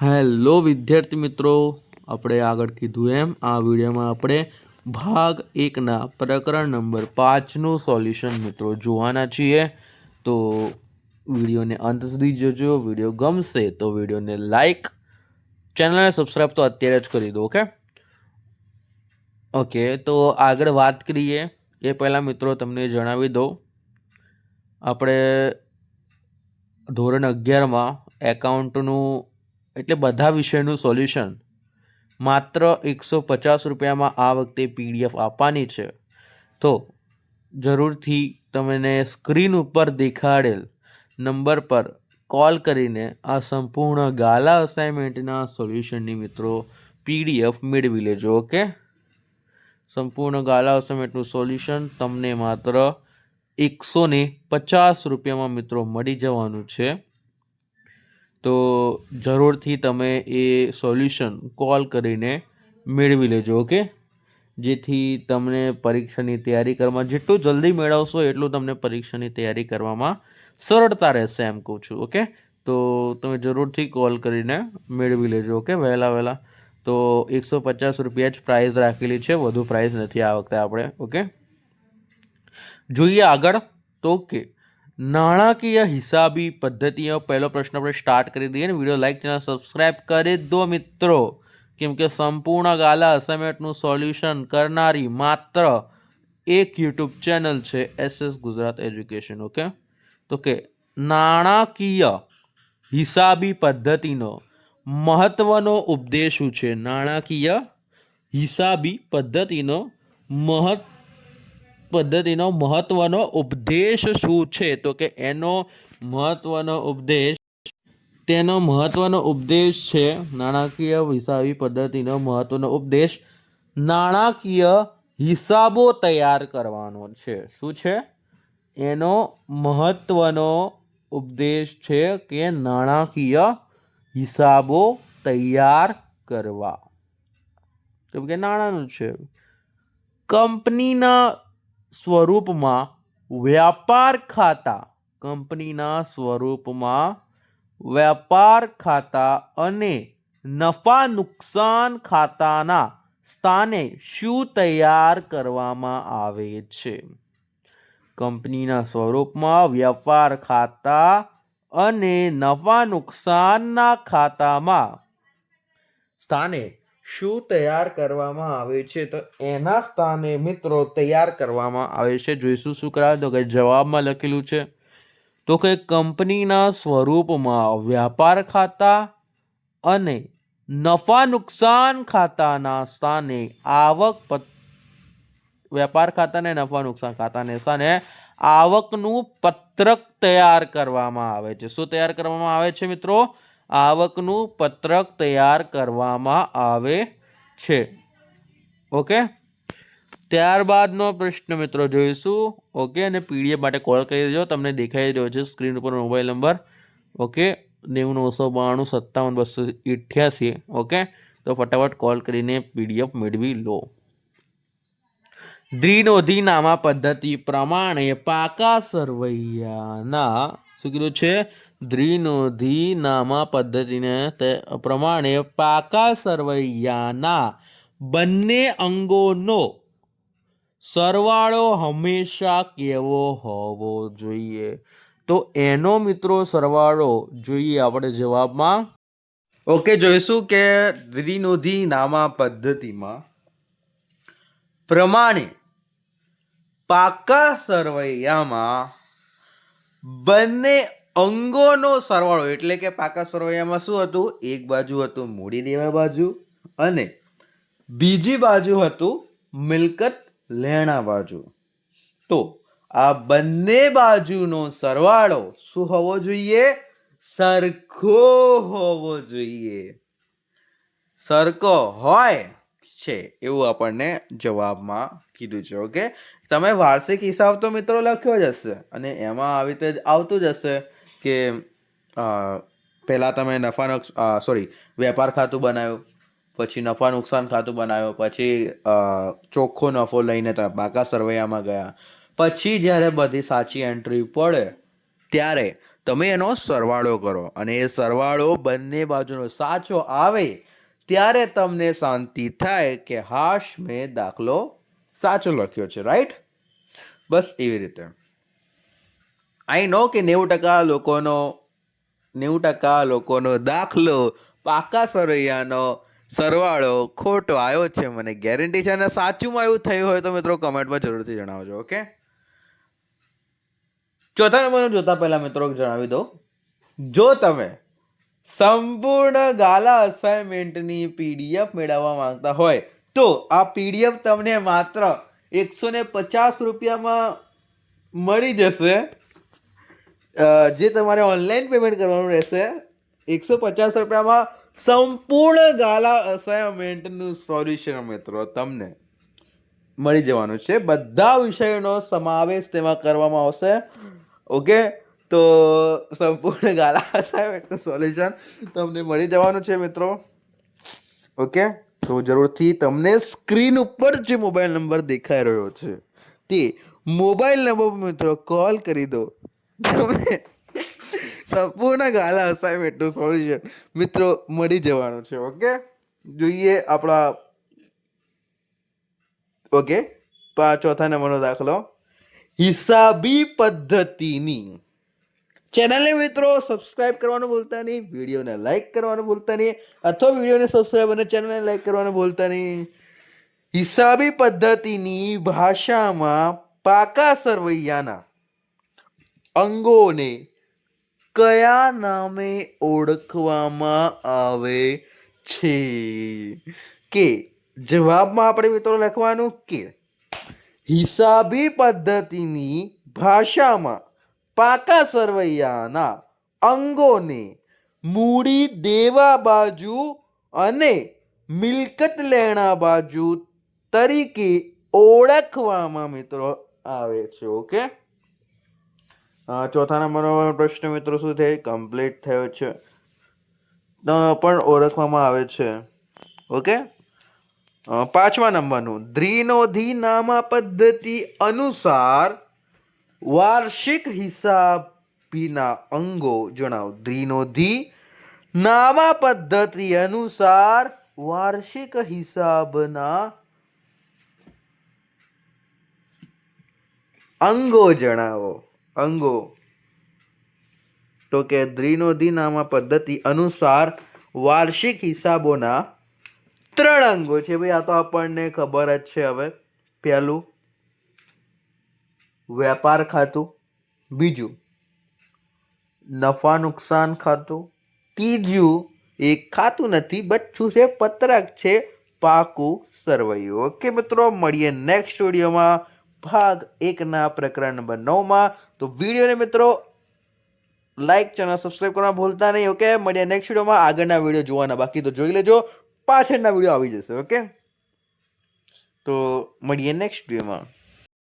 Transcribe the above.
Hello વિદ્યાર્થી મિત્રો, આપણે આગળ કીધું એમ, આ વિડીયોમાં આપણે ભાગ એકના પ્રકરણ નંબર પાંચનું સોલ્યુશન મિત્રો જોવાના છીએ. તો વિડીયોને અંત સુધી જોજો, વીડિયો ગમશે તો વિડીયોને લાઈક, ચેનલને સબસ્ક્રાઈબ તો અત્યારે જ કરી દો, ઓકે? ઓકે, તો આગળ વાત કરીએ. એ પહેલાં મિત્રો તમને જણાવી દઉં. આપણે ધોરણ અગિયારમાં એકાઉન્ટનું એટલે બધા વિષયનું સોલ્યુશન માત્ર એકસો પચાસ રૂપિયામાં આ વખતે પીડીએફ આપવાની છે. તો જરૂરથી તમને સ્ક્રીન ઉપર દેખાડેલ નંબર પર કોલ કરીને આ સંપૂર્ણ ગાલા અસાઇનમેન્ટના સોલ્યુશનની મિત્રો પીડીએફ મેળવી લેજો, ઓકે? સંપૂર્ણ ગાલા અસાઇનમેન્ટનું સોલ્યુશન તમને માત્ર એકસો પચાસ રૂપિયામાં મિત્રો મળી જવાનું છે. તો જરૂરથી તમે એ સોલ્યુશન કોલ કરીને મેળવી લેજો, ઓકે? જેથી તમને પરીક્ષાની તૈયારી કરવામાં જેટલું જલ્દી મેળવશો એટલું તમને પરીક્ષાની તૈયારી કરવામાં સરળતા રહેશે એમ કહું છું, ઓકે? તો તમે જરૂરથી કોલ કરીને મેળવી લેજો, ઓકે? વહેલા વહેલા. તો એકસો પચાસ રૂપિયા જ પ્રાઇઝ રાખેલી છે, વધુ પ્રાઇઝ નથી આ વખતે આપણે, ઓકે? જોઈએ આગળ, તો કે નાણાકીય હિસાબી પદ્ધતિઓ પહેલો પ્રશ્ન આપણે સ્ટાર્ટ કરી દઈએ ને. વીડિયો લાઈક ચેનલ સબસ્ક્રાઈબ કરી દો મિત્રો. કેમ કે સંપૂર્ણ ગાલા અસાઇનમેન્ટનું સોલ્યુશન કરનારી માત્ર એક યુટ્યુબ ચેનલ છે S S Gujarat education okay તો કે નાણાકીય હિસાબી પદ્ધતિનો મહત્વનો ઉપદેશ શું છે? નાણાકીય હિસાબી પદ્ધતિનો મહત્વ પદ્ધતિનો મહત્વનો ઉપદેશ શું છે? તો કે એનો મહત્વનો ઉપદેશ, તેનો મહત્વનો ઉપદેશ છે નાણાકીય હિસાબી પદ્ધતિનો મહત્વનો ઉપદેશ, નાણાકીય હિસાબો તૈયાર કરવાનો છે. શું છે? એનો મહત્વનો ઉપદેશ છે કે નાણાકીય હિસાબો તૈયાર કરવા. કેમ કે નાણાંનું છે. કંપનીના સ્વરૂપમાં વ્યાપાર ખાતા, કંપનીના સ્વરૂપમાં વ્યાપાર ખાતા અને નફા નુકસાન ખાતાના સ્થાને શું તૈયાર કરવામાં આવે છે? કંપનીના સ્વરૂપમાં વ્યાપાર ખાતા અને નફા નુકસાનના ખાતામાં સ્થાને શું તૈયાર કરવામાં આવે છે? તો એના સ્થાને મિત્રો તૈયાર કરવામાં આવે છે. જોઈશું શું કરાવે તો કે જવાબમાં લખેલું છે. તો કે કંપનીના સ્વરૂપમાં વ્યાપાર ખાતા અને નફા નુકસાન ખાતાના સ્થાને આવક વેપાર ખાતાને નફા નુકસાન ખાતાને સ્થાને આવકનું પત્રક તૈયાર કરવામાં આવે છે. શું તૈયાર કરવામાં આવે છે મિત્રો? આવકનું પત્રક તૈયાર કરવામાં આવે છે. ઓકે? ત્યારબાદનો પ્રશ્ન મિત્રો જોઈશું. ઓકે? અને પીડીએફ માટે કોલ કરી દેજો. તમને દેખાઈ રહ્યો છે સ્ક્રીન ઉપર મોબાઈલ નંબર. ઓકે? નેવું નવસો બાણું સત્તાવન બસો અઠ્યાસી. ઓકે? તો ફટાફટ કોલ કરીને પીડીએફ મેળવી લો. દ્વિનોધી નામા પદ્ધતિ પ્રમાણે પાકા સરવૈયાના શું કીધું છે? દ્વિનોધી નામા પદ્ધતિને તે પ્રમાણે પાકા સરવૈયાના બંને અંગોનો સરવાળો હંમેશા કેવો હોવો જોઈએ? તો એનો મિત્રો સરવાળો જોઈએ આપણે જવાબમાં. ઓકે, જોઈશું કે દ્વિનોધી નામા પદ્ધતિમાં પ્રમાણે પાકા સરવૈયામાં બંને અંગોનો સરવાળો એટલે કે પાકા સરવૈયામાં શું હતું? એક બાજુ હતું મૂડી દેવા બાજુ અને બીજી બાજુ હતું મિલકત લેણા બાજુ. તો આ બંને બાજુનો સરવાળો શું હોવો જોઈએ? સરખો હોવો જોઈએ. સરખો હોય છે એવું આપણને જવાબમાં કીધું છે, ઓકે? તમે વાર્ષિક હિસાબ તો મિત્રો લખ્યો જ હશે અને એમાં આવી રીતે આવતું જ હશે. કે પહેલાં તમે નફા સોરી વેપાર ખાતું બનાવ્યું, પછી નફા નુકસાન ખાતું બનાવ્યું, પછી ચોખ્ખો નફો લઈને તમે બાકા સરવૈયામાં ગયા. પછી જ્યારે બધી સાચી એન્ટ્રી પડે, ત્યારે તમે એનો સરવાળો કરો અને એ સરવાળો બંને બાજુનો સાચો આવે, ત્યારે તમને શાંતિ થાય કે, હાશ, મેં દાખલો સાચો લખ્યો છે. રાઈટ બસ એવી રીતે. આઈ નો કે નેવું ટકા લોકોનો નેવું ટકા લોકોનો દાખલો પાકા સરૈયાનો સરવાળો ખોટો આવ્યો છે મને. ગેરંટી છે અને સાચુંમાં એવું થયું હોય તો મિત્રો કમેન્ટમાં જરૂરથી જણાવજો ઓકે ચોથા નંબરનું જોતા પહેલાં મિત્રો જણાવી દો જો તમે સંપૂર્ણ ગાલા અસાઇનમેન્ટની પીડીએફ મેળવવા માંગતા હોય, તો આ પીડીએફ તમને માત્ર એકસો ને પચાસ રૂપિયામાં મળી જશે. જે તમારે ઓનલાઈન પેમેન્ટ કરવાનું રહેશે, એકસો પચાસ રૂપિયામાં સંપૂર્ણ ગાલા અસાઇનમેન્ટનું સોલ્યુશન મિત્રો તમને મળી જવાનું છે. બધા વિષયોનો સમાવેશ તેમાં કરવામાં આવશે. ઓકે? તો સંપૂર્ણ ગાલા અસાઇનમેન્ટનું સોલ્યુશન તમને મળી જવાનું છે મિત્રો. ઓકે? તો જરૂરથી તમને સ્ક્રીન ઉપર જે મોબાઈલ નંબર દેખાઈ રહ્યો છે, તે મોબાઈલ નંબર મિત્રો કોલ કરી દો. તમને સંપૂર્ણ ગાલા અસાઇનમેન્ટનું સોલ્યુશન મિત્રો, મળી જવાનું છે ઓકે જોઈએ આપણા ઓકે તો ચોથા નંબરનો દાખલો. હિસાબી પદ્ધતિની. ચેનલને મિત્રો સબસ્ક્રાઇબ કરવાનું ભૂલતા નહીં, વિડીયોને લાઈક કરવાનું ભૂલતા નહીં, અથવા વિડીયોને સબસ્ક્રાઇબ અને ચેનલને લાઈક કરવાનું ભૂલતા નહીં. હિસાબી પદ્ધતિની ભાષામાં પાકા સરવૈયાના અંગોને કયા નામે ઓળખવામાં આવે છે? કે જવાબમાં આપણે મિત્રો લખવાનું કે હિસાબી પદ્ધતિની ભાષામાં પાકા સરવૈયાના અંગોને મૂડી દેવા બાજુ અને મિલકત લેણા બાજુ તરીકે ઓળખવામાં મિત્રો આવે છે, ઓકે? ચોથા નંબરનો પ્રશ્ન મિત્રો શું છે? કમ્પ્લીટ થયો છે. પણ ઓળખવામાં આવે છે. ઓકે પાંચમા નંબરનું. દ્વિનોધી નામા પદ્ધતિ અનુસાર વાર્ષિક હિસાબીના અંગો જણાવો. દ્વિનોધી નામા પદ્ધતિ અનુસાર વાર્ષિક હિસાબના અંગો જણાવો. અંગો. તો કે દ્વિનોધી નામા પદ્ધતિ અનુસાર વાર્ષિક હિસાબોના ત્રણ અંગો છે. ભાઈ, આ તો આપણને ખબર જ છે હવે. પહેલું, વેપાર ખાતું. બીજું, નફા નુકસાન ખાતું. ત્રીજું, એક ખાતું નથી, બટ શું છે? પત્રક છે. પાકું સરવૈયું. ઓકે મિત્રો, મળીએ નેક્સ્ટ વિડીયોમાં ભાગ એકના પ્રકરણ નંબર નવમાં. તો વિડીયોને મિત્રો લાઇક ચેનલ સબસ્ક્રાઈબ કરવા ભૂલતા નહીં ઓકે મળીએ નેક્સ્ટ વિડીયોમાં. આગળના વીડિયો જોવાના બાકી, તો જોઈ લેજો. પાછળના વીડિયો આવી જશે ઓકે તો મળીએ નેક્સ્ટ વિડીયોમાં.